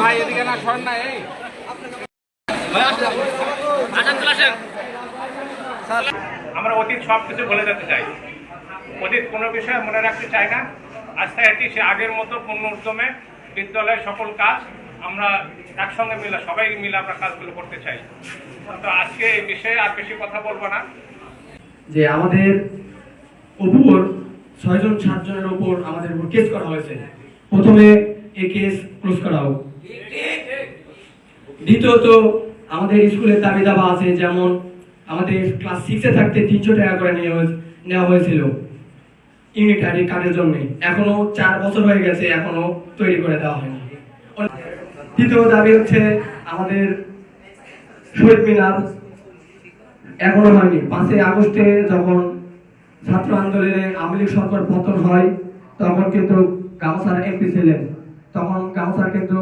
ভাই এদিকে না সর না এই। আমরা অতীত সব কিছু ভুলে যেতে চাই। অতীত কোনো বিষয়ে মনে রাখতে চাই না। আস্তে আস্তে সে আগের মতো পূর্ণ উদ্যমে বিদ্যালয়ের সকল কাজ আমরা একসঙ্গে মিলে সবাই মিলে আমরা কাজগুলো করতে চাই। তো আজকে এই বিষয়ে আর বেশি কথা বলব না। যে আমাদের উপর ছয়জন সাতজনের উপর আমাদের উপর কেস করা হয়েছে। প্রথমে এই কেস ক্লোজ করা হোক। দ্বিতীয়ত, আমাদের স্কুলের দাবি দাবা আছে যেমন আমাদের ক্লাস সিক্সে থাকতে তিনশো টাকা করে নেওয়া হয়েছিল ইউনিটারি কার্ডের জন্য। এখনও চার বছর হয়ে গেছে, এখনও তৈরি করে দেওয়া হয়নি। তৃতীয় দাবি হচ্ছে আমাদের শহীদ মিনার এখনও হয়নি। পাঁচই আগস্টে যখন ছাত্র আন্দোলনে আওয়ামী লীগ সরকার পতন হয়, তখন কিন্তু গামসার এমপি ছিলেন। তখন গামসার কিন্তু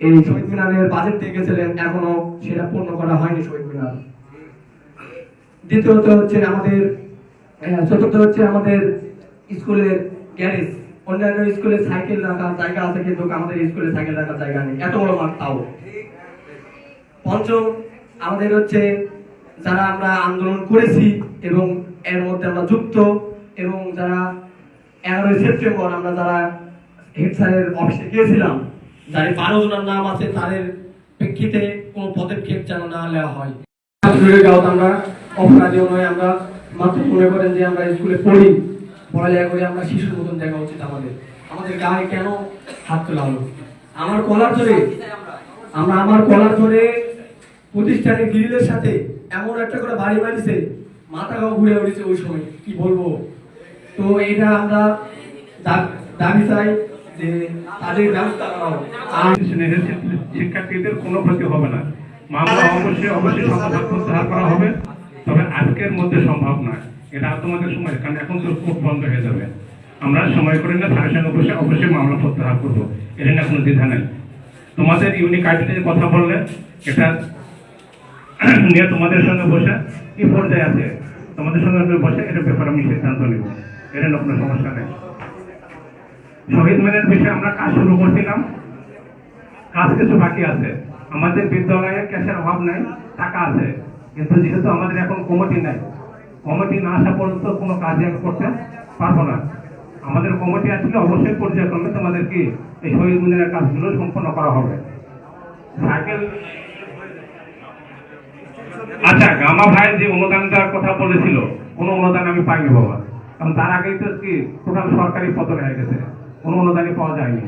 এই শহীদ মিনারের বাজেট দিয়ে গেছিলেন, এখনও সেটা পূর্ণ করা হয়নি শহীদ মিনার। দ্বিতীয়ত হচ্ছে আমাদের চতুর্থ হচ্ছে আমাদের স্কুলের গ্যারেজ। অন্যান্য স্কুলে সাইকেল রাখার জায়গা আছে, কিন্তু আমাদের স্কুলে সাইকেল রাখার জায়গা নেই। এত বড় মাঠ তাও। পঞ্চম, আমাদের হচ্ছে যারা আমরা আন্দোলন করেছি এবং এর মধ্যে আমরা যুক্ত এবং যারা এগারোই সেপ্টেম্বর আমরা যারা হেড স্যারের অফিসে গিয়েছিলাম যারা বারো জনের নাম আছে, তাদের প্রেক্ষিতে কোনো পদক্ষেপ যেন না নেওয়া হয়। দূরে গাঁও আমরা অপরাধীও নয় আমরা। মাত্র মনে করেন যে আমরা স্কুলে পড়ি, পড়ালেখা করে, আমরা শিশুর মতন দেখা উচিত আমাদের। আমাদের গায়ে কেন হাত তোলা হলো? আমার কলার ধরে আমরা আমার কলার ধরে প্রতিষ্ঠানের গিরিলের সাথে এমন একটা করে বাড়ি মারিছে মাথা গাও ঘুরে উঠেছে ওই সময়, কি বলব? তো এটা আমরা দাবি চাই শিক্ষার্থীদের কোনো ক্ষতি হবে না। মামলা অবশ্যই অবশ্যই সমাধান প্রত্যাহার করা হবে। তবে আজকের মধ্যে সম্ভব নয়। এটা আর সময়, কারণ এখন তো কোর্ট বন্ধ হয়ে যাবে। আমরা সময় করে না স্যারের সঙ্গে বসে অবশ্যই মামলা প্রত্যাহার করব। এটা নিয়ে কোনো দ্বিধা নেই। তোমাদের ইউনিক আইডেন্টি কথা বললে, এটা নিয়ে তোমাদের সঙ্গে বসে কি পর্যায়ে আছে? তোমাদের সঙ্গে বসে এটা ব্যাপারে আমি সিদ্ধান্ত নেব। এটা নিয়ে কোনো সমস্যা নেই। শহীদ মিনারের বিষয়ে আমরা কাজ শুরু করছিলাম। কাজ কিছু বাকি আছে। আমাদের বিদ্যালয়ে ক্যাশের অভাব নাই, টাকা আছে। কিন্তু যেহেতু আমাদের এখন কমিটি নাই, কমিটি না আসা পর্যন্ত কোনো আমি করতে পারব না। আমাদের কমিটি আসলে অবশ্যই পর্যায়ক্রমে তোমাদের কি এই শহীদ মিনারের কাজগুলো সম্পন্ন করা হবে। সাইকেল আচ্ছা গামা ভাই যে অনুদান দেওয়ার কথা বলেছিল, কোনো অনুদান আমি পাইনি বাবা। কারণ তার আগেই তো কি টোটাল সরকারি পতন হয়ে গেছে। কোনো অনুদানই পাওয়া যায়নি।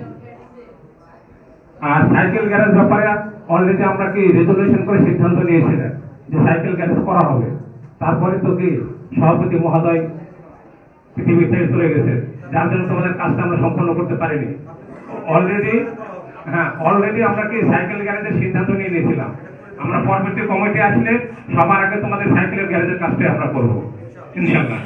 আর সাইকেল গ্যারেজ ব্যাপারে অলরেডি আমরা কি রেজলিউশন করে সিদ্ধান্ত নিয়েছিলেন যে সাইকেল গ্যারেজ করা হবে। তারপরে তো কি সভাপতি মহোদয় পৃথিবী ছেড়ে চলে গেছে। যার জন্য তোমাদের কাজটা আমরা সম্পন্ন করতে পারিনি। অলরেডি হ্যাঁ অলরেডি আমরা কি সাইকেল গ্যারেজের সিদ্ধান্ত নিয়ে নিয়েছিলাম। আমরা পরবর্তী কমিটি আসলে সবার আগে তোমাদের সাইকেলের গ্যারেজের কাজটাই আমরা করব ইনশাল্লাহ